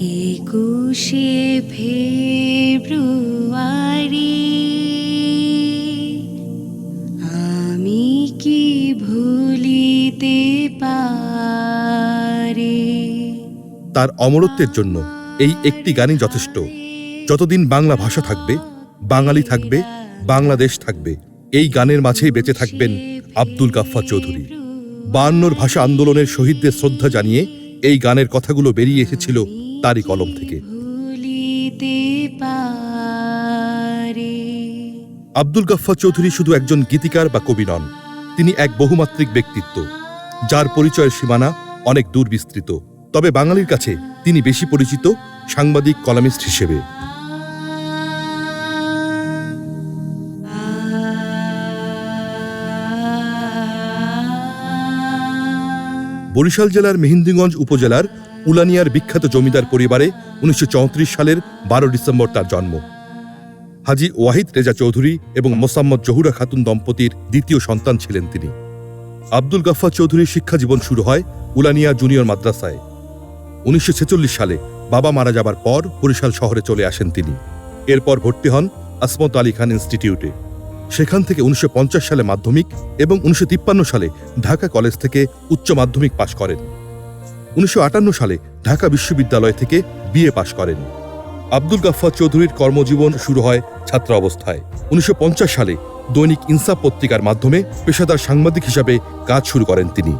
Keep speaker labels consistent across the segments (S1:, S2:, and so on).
S1: একুশে ফেব্রুয়ারি, আমি কি ভুলিতে পারি?
S2: তার অমরত্বের জন্য এই একটি গানই যথেষ্ট। যতদিন বাংলা ভাষা থাকবে, বাঙালি থাকবে, বাংলাদেশ থাকবে, এই গানের মাঝেই বেঁচে থাকবেন আব্দুল গাফফার চৌধুরী। বায়ান্নর ভাষা আন্দোলনের শহীদদের শ্রদ্ধা জানিয়ে এই গানের কথাগুলো বেরিয়ে এসেছিল তারই কলম থেকে। আব্দুল গাফ্ফার চৌধুরী শুধু একজন গীতিকার বা কবি নন তিনি এক বহুমাত্রিক ব্যক্তিত্ব যার পরিচয়ের সীমানা অনেক দূর বিস্তৃত তবে বাঙালির কাছে তিনি বেশি পরিচিত সাংবাদিক কলামিস্ট হিসেবে। বরিশাল জেলার মেহেন্দিগঞ্জ উপজেলার উলানিয়ার বিখ্যাত জমিদার পরিবারে উনিশশো চৌত্রিশ সালের বারো ডিসেম্বর তার জন্ম। হাজি ওয়াহিদ রেজা চৌধুরী এবং মোসাম্মদ জহুরা খাতুন দম্পতির দ্বিতীয় সন্তান ছিলেন তিনি। আব্দুল গাফফার চৌধুরীর শিক্ষা জীবন শুরু হয় উলানিয়া জুনিয়র মাদ্রাসায়। উনিশশো ছেচল্লিশ সালে বাবা মারা যাবার পর বরিশাল শহরে চলে আসেন তিনি। এরপর ভর্তি হন আসমত আলী খান ইনস্টিটিউটে। সেখান থেকে উনিশশো পঞ্চাশ সালে মাধ্যমিক এবং উনিশশো তিপ্পান্ন সালে ঢাকা কলেজ থেকে উচ্চ মাধ্যমিক পাশ করেন। উনিশশো আটান্ন সালে ঢাকা বিশ্ববিদ্যালয় থেকে বিএ পাশ করেন। আব্দুল গাফফার চৌধুরীর কর্মজীবন শুরু হয় ছাত্র অবস্থায় উনিশশো পঞ্চাশ সালে দৈনিক ইনসাফ পত্রিকার মাধ্যমে পেশাদার সাংবাদিক হিসাবে কাজ শুরু করেন তিনি।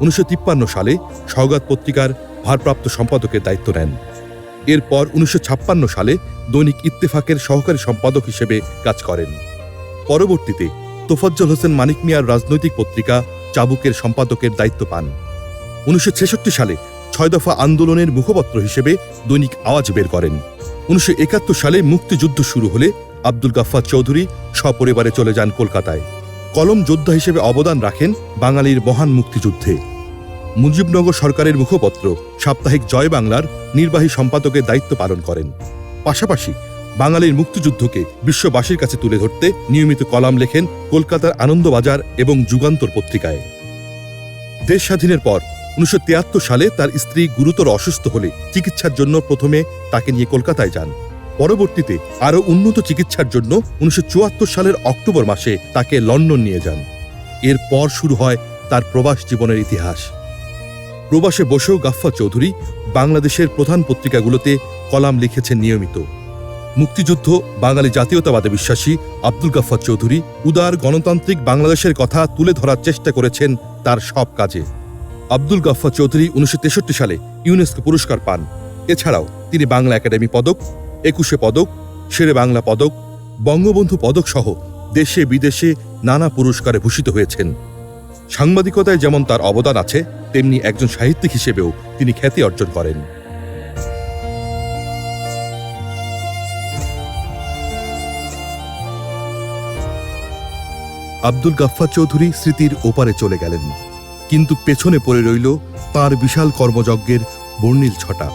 S2: উনিশশো তিপ্পান্ন সালে সওগাত পত্রিকার ভারপ্রাপ্ত সম্পাদকের দায়িত্ব নেন। এরপর উনিশশো ছাপ্পান্ন সালে দৈনিক ইত্তেফাকের সহকারী সম্পাদক হিসেবে কাজ করেন। পরবর্তীতে তোফাজ্জল হোসেন মানিক মিয়ার রাজনৈতিক পত্রিকা চাবুকের সম্পাদকের দায়িত্ব পান। উনিশশো সালে ছয় দফা আন্দোলনের মুখপত্র হিসেবে দৈনিক আওয়াজ বের করেন। উনিশশো সালে মুক্তিযুদ্ধ শুরু হলে আব্দুল গাফফার চৌধুরী সপরিবারে চলে যান কলকাতায়। কলম যোদ্ধা হিসেবে অবদান রাখেন বাঙালির মহান মুক্তিযুদ্ধে। মুজিবনগর সরকারের মুখপত্র সাপ্তাহিক জয় বাংলার নির্বাহী সম্পাদকের দায়িত্ব পালন করেন। পাশাপাশি বাঙালির মুক্তিযুদ্ধকে বিশ্ববাসীর কাছে তুলে ধরতে নিয়মিত কলাম লেখেন কলকাতার আনন্দবাজার এবং যুগান্তর পত্রিকায়। দেশ স্বাধীনের পর উনিশশো তিয়াত্তর সালে তার স্ত্রী গুরুতর অসুস্থ হলে চিকিৎসার জন্য প্রথমে তাকে নিয়ে কলকাতায় যান। পরবর্তীতে আরও উন্নত চিকিৎসার জন্য উনিশশো চুয়াত্তর সালের অক্টোবর মাসে তাকে লন্ডন নিয়ে যান। এরপর শুরু হয় তার প্রবাস জীবনের ইতিহাস। প্রবাসে বসেও গাফফা চৌধুরী বাংলাদেশের প্রধান পত্রিকাগুলোতে কলাম লিখেছেন নিয়মিত। মুক্তিযুদ্ধ, বাঙালি জাতীয়তাবাদে বিশ্বাসী আব্দুল গাফফার চৌধুরী উদার গণতান্ত্রিক বাংলাদেশের কথা তুলে ধরার চেষ্টা করেছেন তার সব কাজে। আব্দুল গাফফার চৌধুরী উনিশশো তেষট্টি সালে ইউনেস্কো পুরস্কার পান। এছাড়াও তিনি বাংলা একাডেমি পদক, একুশে পদক, শেরে বাংলা পদক, বঙ্গবন্ধু পদক সহ দেশে বিদেশে নানা পুরস্কারে ভূষিত হয়েছেন। সাংবাদিকতায় যেমন তার অবদান আছে, তেমনি একজন সাহিত্যিক হিসেবেও তিনি খ্যাতি অর্জন করেন। আব্দুল গাফ্ফার চৌধুরী স্মৃতির ওপারে চলে গেলেন। কিন্তু পেছনে পড়ে রইল তার বিশাল কর্মযজ্ঞের বর্ণিল ছটা।